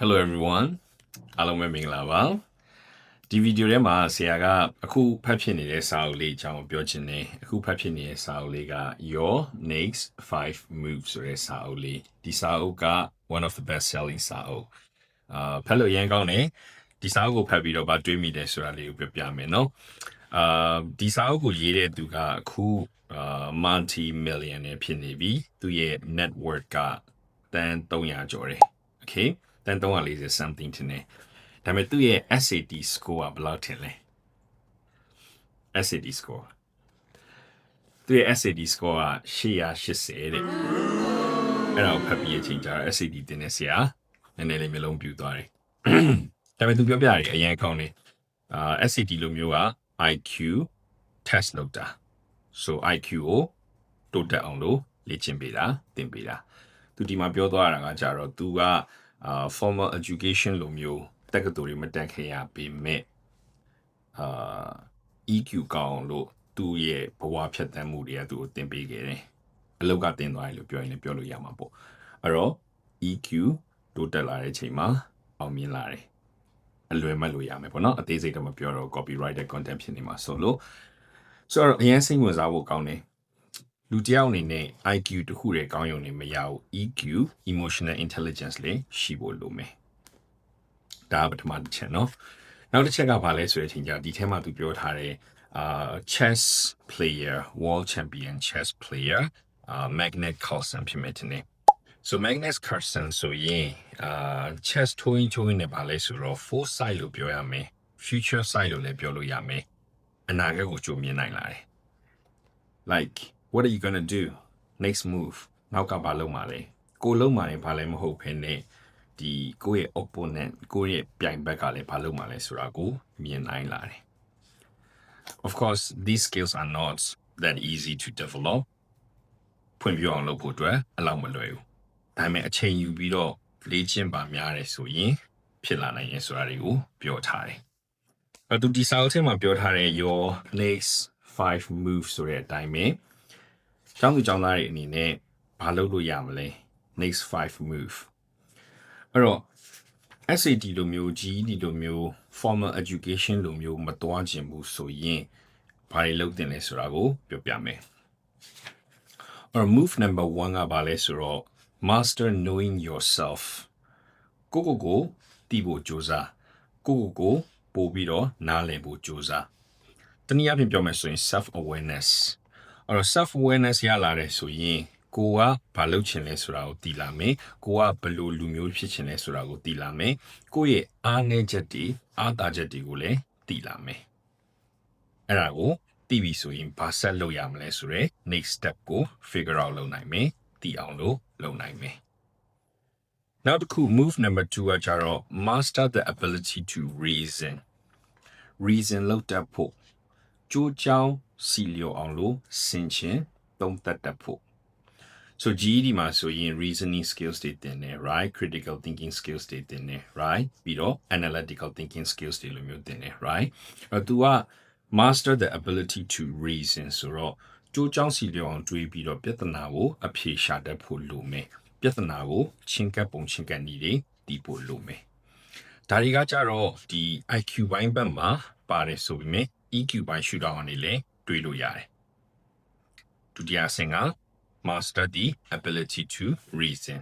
Hello everyone အားလုံးပဲမင်္ဂလာပါဒီဗီဒီယိုထဲမှာဆရာကအခုဖတ်ဖြစ်နေတဲ့စာအုပ်လေးအကြောင်းပြောချင်တယ်အခုဖတ်ဖြစ်နေတဲ့စာအုပ်လေးက Your Next 5 Moves ဆိုတဲ့စာအုပ်လေးဒီစာအုပ်က one of the best selling စာအုပ်အာဖတ်လို့ရမ်းကောင်းတယ်ဒီစာအုပ်ကိုဖတ်ပြီးတော့ဗာတွေးမိတယ်ဆိုတာလေးကိုပြောပြမယ်နော်အာဒီစာအုပ်ကိုရေးတဲ့သူကအခုအာ multi millionaire ဖြစ်နေပြီသူရဲ့ network ကတန်300ကျော်တယ် okay တန်340 something တင်နေဒါပေမဲ့သူ့ရဲ့ SAT score ကဘယ်လောက်ထင်လဲ SAT score သူရဲ့ SAT score က880တဲ့အဲ့ဒါကိုဖတ်ပြီးအချိန်ကြာတော့ SAT တင်နေဆရာနည်းနည်းလေးမျိုးလုံးပြူသွားတယ်ဒါပေမဲ့သူပြောပြတယ်အရင်ကောင်းနေအာ SAT လိုမျိုးက IQ test လုပ်တာ so IQ ကိုတိုးတက်အောင်လို့လေ့ကျင့်ပေးတာသင်ပေးတာသူဒီမှာပြောသွားတာကကြတော့သူက အာ formal education လိုမျိုးတက္ကသိုလ်တွေမတက်ခင်ရပေမဲ့အာ EQ ကောင်းအောင်လို့သူ့ရဲ့ဘဝဖြတ်သန်းမှုတွေကသူ့ကိုသင်ပေးခဲ့တယ်အလောက်ကတင်သွားတယ်လို့ပြောရင်လည်းပြောလို့ရမှာပေါ့အဲ့တော့ EQ တိုးတက်လာတဲ့အချိန်မှာအောင်မြင်လာတယ်အလွယ်မှတ်လို့ရမယ်ပေါ့နော်အသေးစိတ်တော့မပြောတော့ copyrighted content ဖြစ်နေမှာဆိုလို့ဆိုတော့အရင်စိတ်ဝင်စားဖို့ကောင်းတယ် လူတစ်ယောက်အနေနဲ့ IQ တခုတည်းကောင်းရုံနဲ့မရဘူး EQ emotional intelligence လည်းရှိဖို့လိုမယ်ဒါကပထမတစ်ချက်เนาะနောက်တစ်ချက်ကဘာလဲဆိုတဲ့အချိန်ကျဒီထဲမှာသူပြောထားတဲ့အာ chess player world champion chess player အာ Magnus Carlsen ဖြစ်မယ်တင်နေ so Magnus Carlsen ဆိုရင်အာ chess ထိုးရင်ထိုးရင်လည်းဘာလဲဆိုတော့ foresight လို့ပြောရမယ် future sight လို့လည်းပြောလို့ရမယ်အနာဂတ်ကိုကြိုမြင်နိုင်လာတယ် like what are you going to do next move နောက်ကဘာလုပ်မှာလဲကိုလုံးမှာလည်းဘာလဲမဟုတ်ဖ ೇನೆ ဒီကိုယ့်ရဲ့ opponent ကိုယ့်ရဲ့ပြိုင်ဘက်ကလည်းဘာလုပ်မှာလဲဆိုတာကိုမြင်နိုင်လာတယ် of course these skills are not that easy to develop ဖွံ့ဖြိုးအောင်လုပ်ဖို့အတွက်အလောက်မလွယ်ဘူးဒါပေမဲ့အချိန်ယူပြီးတော့လေ့ကျင့်ပါများတယ်ဆိုရင်ဖြစ်လာနိုင်ရဲ့ဆိုတာတွေကိုပြောထားတယ်အတူဒီစာအုပ်ထဲမှာပြောထားတဲ့ your next 5 moves ဆိုတဲ့အတိုင်းပဲ ကျောင်းသူကျောင်းသားတွေအနေနဲ့ဘာလုပ်လို့ရမလဲ next 5 move အဲ့တော့ SAT လိုမျိုး GED လိုမျိုး formal education လိုမျိုးမတွားကျင်ဘူးဆိုရင်ဘာတွေလုပ်တင်လဲဆိုတာကိုပြောပြမယ်။ or move number 1ကဘာလဲဆိုတော့ master knowing yourself ကိုကိုကိုတီးဖို့ကြိုးစားကိုကိုကိုပို့ပြီးတော့နားလည်ဖို့ကြိုးစားတနည်းအားဖြင့်ပြောမယ်ဆိုရင် self awareness အဲ့တော့ self awareness ရလာတယ်ဆိုရင်ကိုကဘာလုပ်ချင်လဲဆိုတာကိုသိလာမယ်ကိုကဘယ်လိုလူမျိုးဖြစ်ချင်လဲဆိုတာကိုသိလာမယ်ကိုယ့်ရဲ့အားနည်းချက်တွေအားသာချက်တွေကိုလည်းသိလာမယ်အဲ့ဒါကိုသိပြီဆိုရင်ဘာဆက်လုပ်ရမလဲဆိုတော့ next step ကို figure out လုပ်နိုင်မယ်သိအောင်လို့လုပ်နိုင်မယ်နောက်တစ်ခု move number 2ကကြတော့ master the ability to reason reason လောက်တတ်ဖို့ကြိုးကြောင်း စီလျော်အောင်လို့ဆင်ခြင်သုံးသပ်တတ်ဖို့ so GED မှာဆိုရင် reasoning skills တွေတင်တယ် right critical thinking skills တွေတင်တယ် right ပြီးတော့ analytical thinking skills တွေလိုမျိုးတင်တယ် right အဲ့တော့ तू က master the ability to reason ဆိုတော့ကြိုးကြောင်းစီလျော်အောင်တွေးပြီးတော့ပြဿနာကိုအဖြေရှာတတ်ဖို့လိုမယ်ပြဿနာကိုချင်းကပ်ပုံချင်းကပ်နည်းတွေတည်ဖို့လိုမယ်ဒါတွေကကြတော့ဒီ IQ ဘိုင်းဘက်မှာပါတယ်ဆိုပေမဲ့ EQ ဘိုင်းရှုထောင့်ကနေလည်း တွေးလို့ရတယ်ဒုတိယအဆင့်က master the ability to reason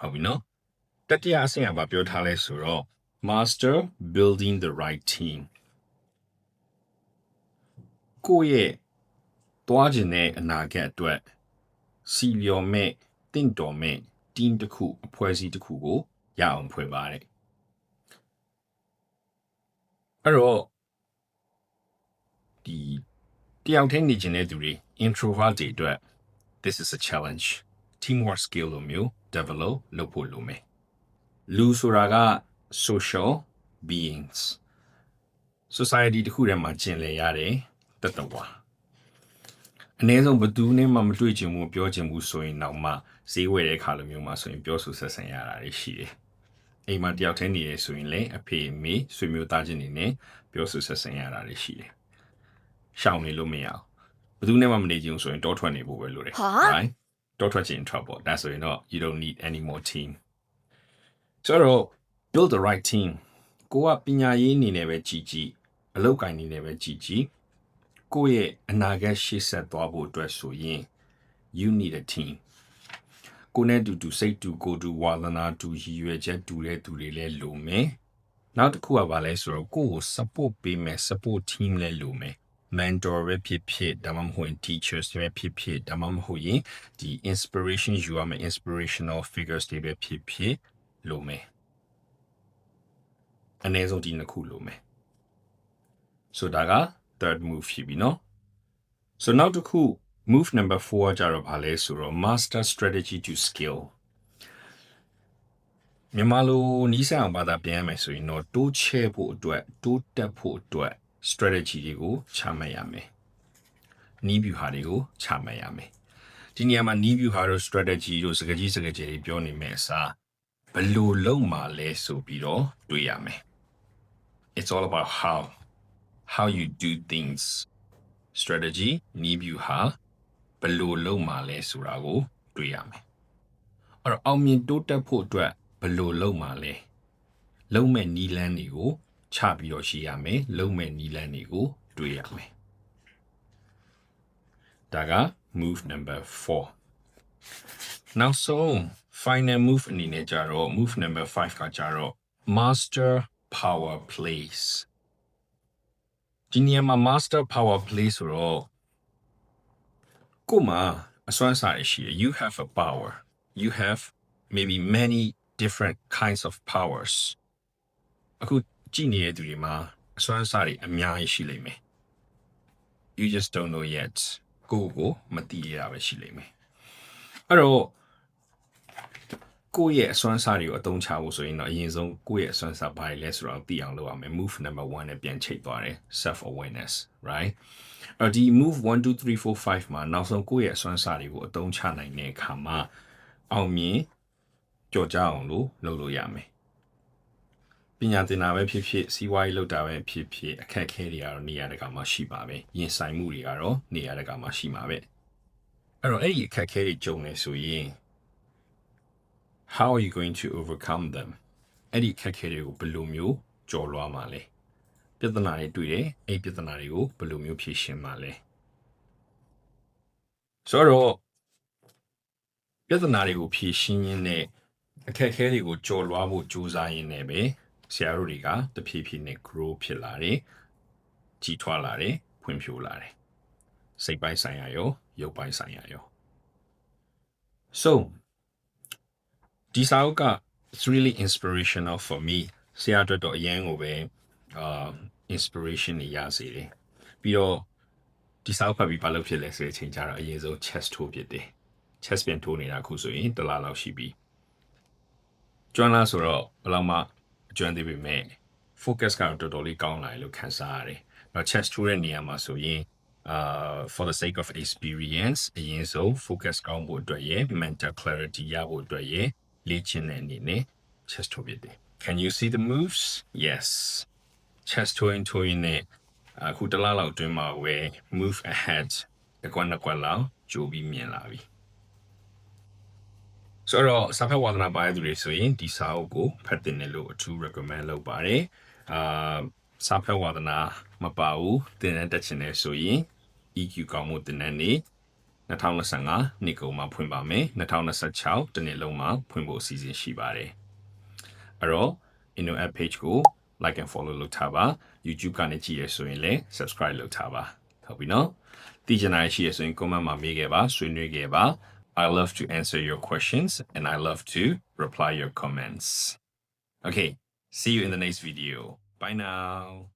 ဟုတ်ပြီနော်တတိယအဆင့်ကဘာပြောထားလဲဆိုတော့ master building the right team ကိုယ့်ရဲ့တွားကျင်တဲ့အနာဂတ်အတွက်စီလျော်မဲ့တင့်တော်မဲ့ team တစ်ခုအဖွဲ့အစည်းတစ်ခုကိုရအောင်ဖွဲ့ပါတယ်အဲ့တော့ဒီ တယောက်တည်းနေကျင်တဲ့သူတွေ introvert တွေအတွက် this is a challenge teamwork skill လိုမျိုး develop လုပ်ဖို့လိုမယ်လူဆိုတာက social beings society တစ်ခုထဲမှာကျင်လည်ရတယ်တတဝါအနည်းဆုံးဘယ်သူနဲ့မှမတွေ့ချင်ဘူးပြောချင်ဘူးဆိုရင်တော့မှဈေးဝယ်တဲ့အခါလိုမျိုးမှာဆိုရင်ပြောဆိုဆက်ဆံရတာတွေရှိတယ်အိမ်မှာတယောက်တည်းနေရဆိုရင်လည်းအဖေအမေဆွေမျိုးသားချင်းတွေနဲ့ပြောဆိုဆက်ဆံရတာတွေရှိတယ် ရှောင်နေလို့မရဘူးဘယ်သူနဲ့မှမနေချင်ဘူးဆိုရင်တောထွက်နေဖို့ပဲလိုတယ် ဟာ right တောထွက်ချင် trouble ဒါဆိုရင်တော့ you don't need any more team ဆိုတော့ build the right team ကိုကပညာရေးအနေနဲ့ပဲကြည်ကြည်အလုပ်ကိုင်အနေနဲ့ပဲကြည်ကြည်ကိုယ့်ရဲ့အနာဂတ်ရှေ့ဆက်သွားဖို့အတွက်ဆိုရင် you need a team ကိုနဲ့တူတူစိတ်တူကိုယ်တူဝါသနာတူရည်ရွယ်ချက်တူတဲ့သူတွေလည်းလိုမယ်နောက်တစ်ခုကဘာလဲဆိုတော့ကိုယ့်ကို support ပေးမယ် support team လည်းလိုမယ် mentor ပဲဖြစ်ဖြစ်ဒါမှမဟုတ် teachers ပဲဖြစ်ဖြစ်ဒါမှမဟုတ်ရင်ဒီ inspiration ယူရမယ့် inspirational figures တွေပဲဖြစ်ဖြစ်လိုမယ်အနည်းဆုံးဒီနှစ်ခုလိုမယ်ဆိုဒါက third move ဖြစ်ပြီနော် so နောက်တစ်ခု move number 4ကြတော့ဗာလဲဆိုတော့ master strategy to scale မြန်မာလိုနီးစပ်အောင်ဘာသာပြန်ရမယ်ဆိုရင်တော့တိုးချဲ့ဖို့အတွက်တိုးတက်ဖို့အတွက် strategy တွေကိုချမှတ်ရမယ်နီးဗျူဟာတွေကိုချမှတ်ရမယ်ဒီနေရာမှာနီးဗျူဟာတို့ strategy တို့စကားကြီးစကားကြီးတွေပြောနေမယ်အစားဘယ်လိုလုပ်မှာလဲဆိုပြီးတော့တွေးရမယ် it's all about how how you do things strategy နီးဗျူဟာဘယ်လိုလုပ်မှာလဲဆိုတာကိုတွေးရမယ်အဲ့တော့အောင်မြင်တိုးတက်ဖို့အတွက်ဘယ်လိုလုပ်မှာလဲလုံးမဲ့နီးလန်းတွေကို ချပြီးတော့ရှိရမယ်လုံးမဲ့နီးလန်းတွေကိုတွေးရမယ်ဒါက move number 4နောက်ဆုံး final move အနေနဲ့ကြတော့ move number 5ကကြတော့ master power plays ဒီနေရာမှာ master power play ဆိုတော့ကိုမအစွမ်းစားရရှိတယ် you have a power you have maybe many different kinds of powers အခု ကြည့်နေတဲ့သူတွေမှာအစွမ်းစားတွေအများကြီးရှိလိမ့်မယ် you just don't know yet ကိုယ့်ကိုမသိရတာပဲရှိလိမ့်မယ်အဲ့တော့ကိုယ့်ရဲ့အစွမ်းစားတွေကိုအသုံးချဖို့ဆိုရင်တော့အရင်ဆုံးကိုယ့်ရဲ့အစွမ်းစားဘာတွေလဲဆိုတော့သိအောင်လုပ်ရမယ် move number 1နဲ့ပြန်ချိတ်သွားတယ် self awareness right အဲ့ဒီ move 1 2 3 4 5မှာနောက်ဆုံးကိုယ့်ရဲ့အစွမ်းစားတွေကိုအသုံးချနိုင်တဲ့အခါမှာအောင်မြင်ကြော်ကြအောင်လို့လုပ်လို့ရမယ် ပညာသင်တာပဲဖြစ်ဖြစ်စီးပွားရေးလုပ်တာပဲဖြစ်ဖြစ်အခက်အခဲတွေကတော့နေရာတကာမှာရှိပါပဲရင်ဆိုင်မှုတွေကတော့နေရာတကာမှာရှိမှာပဲအဲ့တော့အဲ့ဒီအခက်အခဲတွေကြုံနေဆိုရင် how are you going to overcome them အဲ့ဒီအခက်အခဲတွေကိုဘယ်လိုမျိုးကျော်လွှားမှာလဲပြဿနာတွေတွေ့တယ်အဲ့ဒီပြဿနာတွေကိုဘယ်လိုမျိုးဖြေရှင်းမှာလဲဆိုတော့ပြဿနာတွေကိုဖြေရှင်းရင်းနဲ့အခက်အခဲတွေကိုကျော်လွှားဖို့ကြိုးစားရင်းနဲ့ပဲ ဆရာတို့တွေကတဖြည်းဖြည်းနဲ့ grow ဖြစ်လာတယ်ကြီးထွားလာတယ်ဖွံ့ဖြိုးလာတယ်စိတ်ပိုင်းဆိုင်ရာရောရုပ်ပိုင်းဆိုင်ရာရော so ဒီစာအုပ်က it's really inspirational for me ဆရာအတွက်တော့အရင်ကိုပဲအာ inspiration တွေရစေတယ်ပြီးတော့ဒီစာအုပ်ဖတ်ပြီးဘာလုပ်ဖြစ်လဲဆိုတဲ့အချိန်ကျတော့အရင်ဆုံး chest ထိုးဖြစ်တယ် chest ပြန်ထိုးနေတာအခုဆိုရင်တစ်လလောက်ရှိပြီကျွမ်းလားဆိုတော့ဘယ်လောက်မှ အကျွမ်းသေးပေမဲ့ focus ကတော့တော်တော်လေးကောင်းလာတယ်လို့ခံစားရတယ်။တော့ chest ထိုးတဲ့နေရာမှာဆိုရင်အာ for the sake of experience အရင်ဆုံး focus ကောင်းဖို့အတွက်ရယ် mental clarity ရဖို့အတွက်ရယ်လေ့ကျင့်တဲ့အနေနဲ့ chest ထိုးဖြစ်တယ် Can you see the moves? Yes. chest ထိုးရင်ထိုးရင်နဲ့အခုတစ်လားလောက်အတွင်းမှာဝယ် move ahead တကွက်နှစ်ကွက်လောက်ကြိုးပြီးမြင်လာပြီ။ ဆိုတော့စာဖတ်ဝါသနာပါတဲ့သူတွေဆိုရင်ဒီစာအုပ်ကိုဖတ်တင်တယ်လို့အထူး recommend လုပ်ပါတယ်။အာစာဖတ်ဝါသနာမပါဘူးတင်တဲ့တက်ချင်တယ်ဆိုရင် EQ ကောင်းမှုတင်တဲ့နေ့2025နှစ်ကုန်မှာဖွင့်ပါမယ်2026တနေ့လုံးမှာဖွင့်ဖို့အစီအစဉ်ရှိပါတယ်။အဲ့တော့ Inno app page ကို like and follow လုပ်ထားပါ YouTube ကနေကြည့်ရဆိုရင်လည်း subscribe လုပ်ထားပါဟုတ်ပြီနော်တည်ချင်တာရှိရဆိုရင် comment မှာမေးခဲ့ပါဆွေးနွေးခဲ့ပါ I love to answer your questions and I love to reply your comments. Okay see you in the next video. Bye now